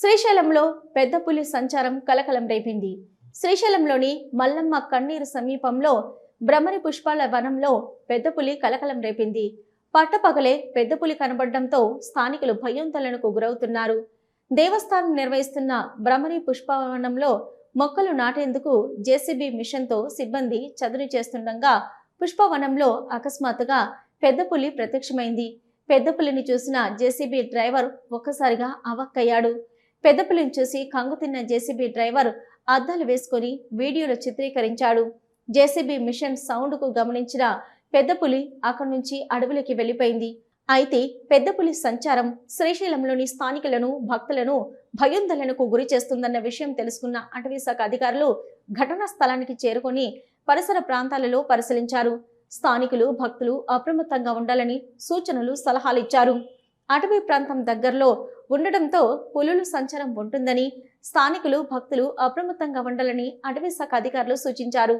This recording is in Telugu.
శ్రీశైలంలో పెద్ద పులి సంచారం కలకలం రేపింది. శ్రీశైలంలోని మల్లమ్మ కన్నీరు సమీపంలో భ్రమరి పుష్పాల వనంలో పెద్ద పులి కలకలం రేపింది. పట్టపగలే పెద్ద పులి కనబడడంతో స్థానికులు భయోందోళనకు గురవుతున్నారు. దేవస్థానం నిర్వహిస్తున్న భ్రమరి పుష్పవనంలో మొక్కలు నాటేందుకు జేసీబీ మిషన్తో సిబ్బంది చదును చేస్తుండగా పుష్పవనంలో అకస్మాత్తుగా పెద్ద పులి ప్రత్యక్షమైంది. పెద్ద పులిని చూసిన జేసీబీ డ్రైవర్ ఒక్కసారిగా అవక్కయ్యాడు. పెద్దపులిని చూసి కంగుతిన్న జేసీబీ డ్రైవర్ అద్దాలు వేసుకొని వీడియోలో చిత్రీకరించాడు. జేసీబీ మిషన్ సౌండ్కు గమనించిన పెద్దపులి అక్కడి నుంచి అడవులకి వెళ్ళిపోయింది. అయితే పెద్దపులి సంచారం శ్రీశైలంలోని స్థానికులను భక్తులను భయోందోళనకు గురి చేస్తుందన్న విషయం తెలుసుకున్న అటవీ శాఖ అధికారులు ఘటనా స్థలానికి చేరుకొని పరిసర ప్రాంతాలలో పరిశీలించారు. స్థానికులు భక్తులు అప్రమత్తంగా ఉండాలని సూచనలు సలహాలు ఇచ్చారు. అటవీ ప్రాంతం దగ్గరలో ఉండడంతో పులులు సంచారం ఉంటుందని స్థానికులు భక్తులు అప్రమత్తంగా ఉండాలని అటవీ శాఖ అధికారులు సూచించారు.